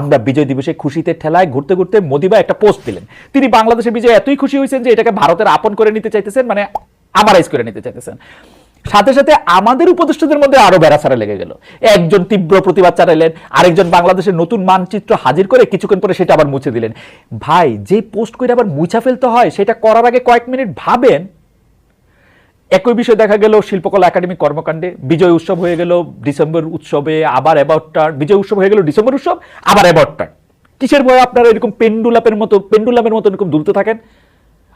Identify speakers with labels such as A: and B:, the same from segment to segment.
A: আমরা বিজয় দিবসে খুশিতে ঠেলায় ঘুরতে ঘুরতে মোদিবা একটা পোস্ট দিলেন। তিনি বাংলাদেশের বিজয় এতই খুশি হয়েছেন যে এটাকে ভারতের আপন করে নিতে চাইতেছেন মানে আমারাইজ করে নিতে চাইতেছেন। সাথে সাথে আমাদের উপদেষ্টাদের মধ্যে আরও বেড়াছাড়া লেগে গেল। একজন তীব্র প্রতিবাদ চালাইলেন আরেকজন বাংলাদেশের নতুন মানচিত্র হাজির করে কিছুক্ষণ পরে সেটা আবার মুছে দিলেন। ভাই, যে পোস্ট করে আবার মুছা ফেলতে হয়, সেটা করার আগে কয়েক মিনিট ভাবেন একই বিষয় দেখা গেল শিল্পকলা একাডেমি কর্মকাণ্ডে। বিজয় উৎসব হয়ে গেল ডিসেম্বর উৎসবে, আবার অ্যাবাউটটার বিজয় উৎসব হয়ে গেল ডিসেম্বর উৎসব, আবার অ্যাবাউটটার কিসের ভয়ে আপনারা এরকম পেন্ডুলাপের মতো পেন্ডুলামের মতো এরকম দুলতে থাকেন?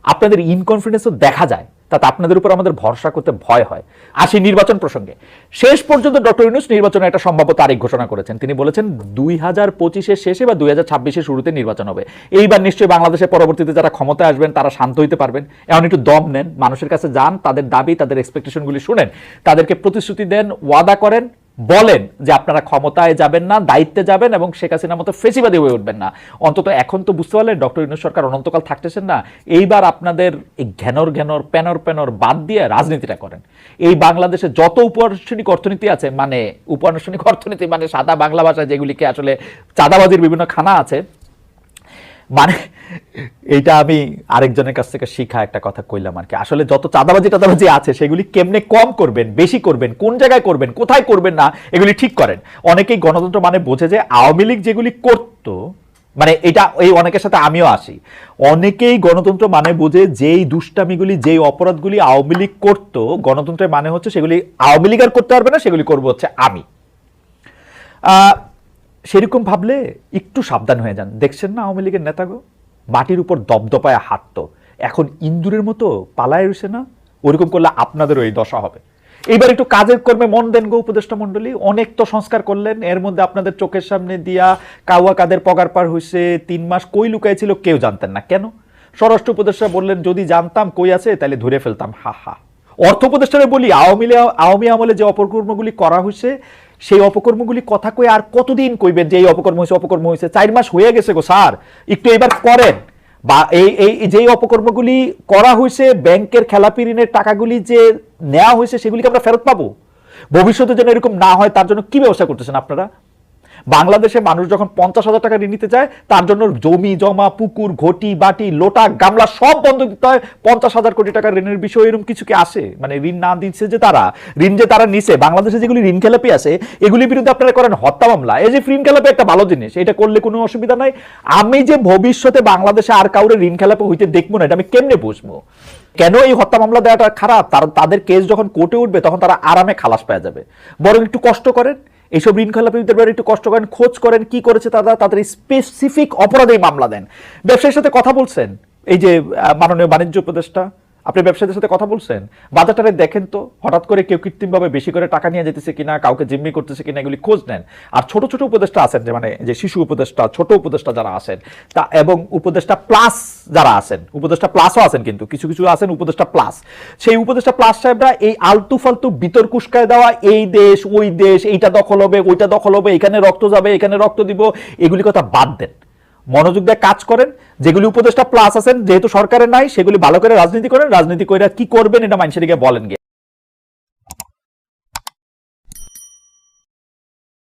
A: আপনাদের ইনকনফিডেন্সও দেখা যায়। তাতে আপনাদের উপর আমাদের ভরসা করতে ভয় হয়। আসি নির্বাচন প্রসঙ্গে। শেষ পর্যন্ত ডক্টর ইউনুস নির্বাচনে একটা সম্ভাব্য তারিখ ঘোষণা করেছেন। তিনি বলেছেন, দুই হাজার পঁচিশের শেষে বা দুই হাজার ছাব্বিশের শুরুতে নির্বাচন হবে। এইবার নিশ্চয়ই বাংলাদেশের পরবর্তীতে যারা ক্ষমতায় আসবেন, তারা শান্ত হইতে পারবেন। এমন একটু দম নেন, মানুষের কাছে যান, তাদের দাবি, তাদের এক্সপেকটেশনগুলি শুনেন। তাদেরকে প্রতিশ্রুতি দেন, ওয়াদা করেন বলেন যে আপনারা ক্ষমতায় যাবেন না, দায়িত্বে যাবেন এবং শেখ হাসিনার মতো ফেসিবাদী হয়ে উঠবেন না। অন্তত এখন তো বুঝতে পারলেন, ডক্টর ইন্দু সরকার অনন্তকাল থাকতেছেন না। এইবার আপনাদের এই ঘ্যানর ঘ্যানর প্যানর প্যানর বাদ দিয়ে রাজনীতিটা করেন। এই বাংলাদেশে যত উপানুষ্ঠানিক অর্থনীতি আছে মানে উপানুষ্ঠানিক অর্থনীতি মানে সাদা বাংলা ভাষায় যেগুলিকে আসলে চাঁদাবাজির বিভিন্ন খানা আছে মানে এইটা আমি আরেকজনের কাছ থেকে শিখা একটা কথা কইলাম আর কি। আসলে যত চাঁদাবাজি টাদাবাজি আছে, সেগুলি কেমনে কম করবেন, বেশি করবেন, কোন জায়গায় করবেন, কোথায় করবেন না, এগুলি ঠিক করেন। অনেকেই গণতন্ত্র মানে বোঝে যে আওয়ামী লীগ যেগুলি করতো মানে এটা এই অনেকের সাথে আমিও আসি। অনেকেই গণতন্ত্র মানে বোঝে যেই দুষ্টামিগুলি, যেই অপরাধগুলি আওয়ামী লীগ করতো, গণতন্ত্রের মানে হচ্ছে সেগুলি আওয়ামী লীগ আর করতে পারবে না, সেগুলি করব হচ্ছে আমি। সেরকম ভাবলে একটু সাবধান হয়ে যান। দেখছেন না আওয়ামী লীগের নেতাগো? মাটির উপর দপদপায় হাঁটতো। এখন ইন্দুরের মতো পালায় রয়েছে না? ওরকম করলে আপনাদেরও এই দশা হবে। এইবার একটু কাজের কর্মে মন দেন গো উপদেষ্টা মণ্ডলী। অনেক তো সংস্কার করলেন। এর মধ্যে আপনাদের চোখের সামনে দিয়া কাওয়া কাদের পগার পার হয়েছে তিন মাস কই লুকাইছিল কেউ জানতেন না। কেন? স্বরাষ্ট্র উপদেষ্টা বললেন, যদি জানতাম কই আছে তাহলে ধরে ফেলতাম। হা হা। অর্থ উপদেষ্টারে বলি, আওয়ামী আওয়ামী আমলে যে অপকর্মগুলি করা হয়েছে সেই অপকর্মগুলি কথা কয়ে আর কতদিন কইবেন যে এই অপকর্ম হয়েছে অপকর্ম হয়েছে? চার মাস হয়ে গেছে গো স্যার। একটু এবার করেন। বা এই এই যেই অপকর্মগুলি করা হয়েছে, ব্যাংকের খেলাপি ঋণের টাকাগুলি যে নেওয়া হয়েছে, সেগুলিকে আমরা ফেরত পাবো? ভবিষ্যতে যেন এরকম না হয়, তার জন্য কি ব্যবস্থা করতেছেন আপনারা? বাংলাদেশে মানুষ যখন পঞ্চাশ হাজার টাকা ঋণ নিতে চায়, তার জন্য জমি, জমা, পুকুর, ঘটি, বাটি, লোটা, গামলা সব বন্ধ দিতে হয়। পঞ্চাশ হাজার কোটি টাকা ঋণের বিষয় এরকম কিছু কি আসে? মানে ঋণ না দিচ্ছে যে তারা? ঋণ যে তারা নিছে, বাংলাদেশে যেগুলি ঋণ খেলাপি আছে, এগুলির বিরুদ্ধে আপনারা করেন হত্যা মামলা। এই যে ঋণ খেলাপি একটা ভালো জিনিস, এটা করলে কোনো অসুবিধা নাই। আমি যে ভবিষ্যতে বাংলাদেশে আর কাউরে ঋণ খেলাপি হইতে দেখব না, এটা আমি কেমনে বুঝব? কেন এই হত্যা মামলা দেওয়াটা খারাপ? তার তাদের কেস যখন কোর্টে উঠবে, তখন তারা আরামে খালাস পেয়ে যাবে। বরং একটু কষ্ট করেন। এইসব ঋণ খেলাপিদের ব্যাপারে একটু কষ্ট করেন, খোঁজ করেন, কি করেছে তারা, তাদের স্পেসিফিক অপরাধে মামলা দেন। ব্যবসায়ীর সাথে কথা বলছেন? এই যে মাননীয় বাণিজ্য উপদেষ্টা? আপনি ব্যবসায়ীদের সাথে কথা বলছেন? বাজারটারে দেখেন তো, হঠাৎ করে কেউ কৃত্রিমভাবে বেশি করে টাকা নিয়ে যেতেছে কিনা, কাউকে জিম্মি করতেছে কিনা, এগুলি খোঁজ নেন। আর ছোট ছোট উপদেষ্টা আছেন যে মানে যে শিশু উপদেষ্টা, ছোট উপদেষ্টা যারা আছেন, তা এবং উপদেষ্টা প্লাস যারা আছেন, উপদেষ্টা প্লাসও আছেন কিন্তু, কিছু কিছু আছেন উপদেষ্টা প্লাস সেই উপদেষ্টা প্লাস সাহেবরা এই আলতু ফালতু বিতর্ক উস্কায় দেওয়া, এই দেশ, ওই দেশ, এইটা দখল হবে, ওইটা দখল হবে, এখানে রক্ত যাবে, এখানে রক্ত দিব, এগুলি কথা বাদ দেন। মনোযোগ দিয়ে কাজ করেন, যেগুলি উপদেষ্টা প্লাস আছেন, যেহেতু সরকারের নাই, সেগুলি ভালো করে রাজনীতি করেন, রাজনীতি করে কি করবেন এটা মানুষের বলেন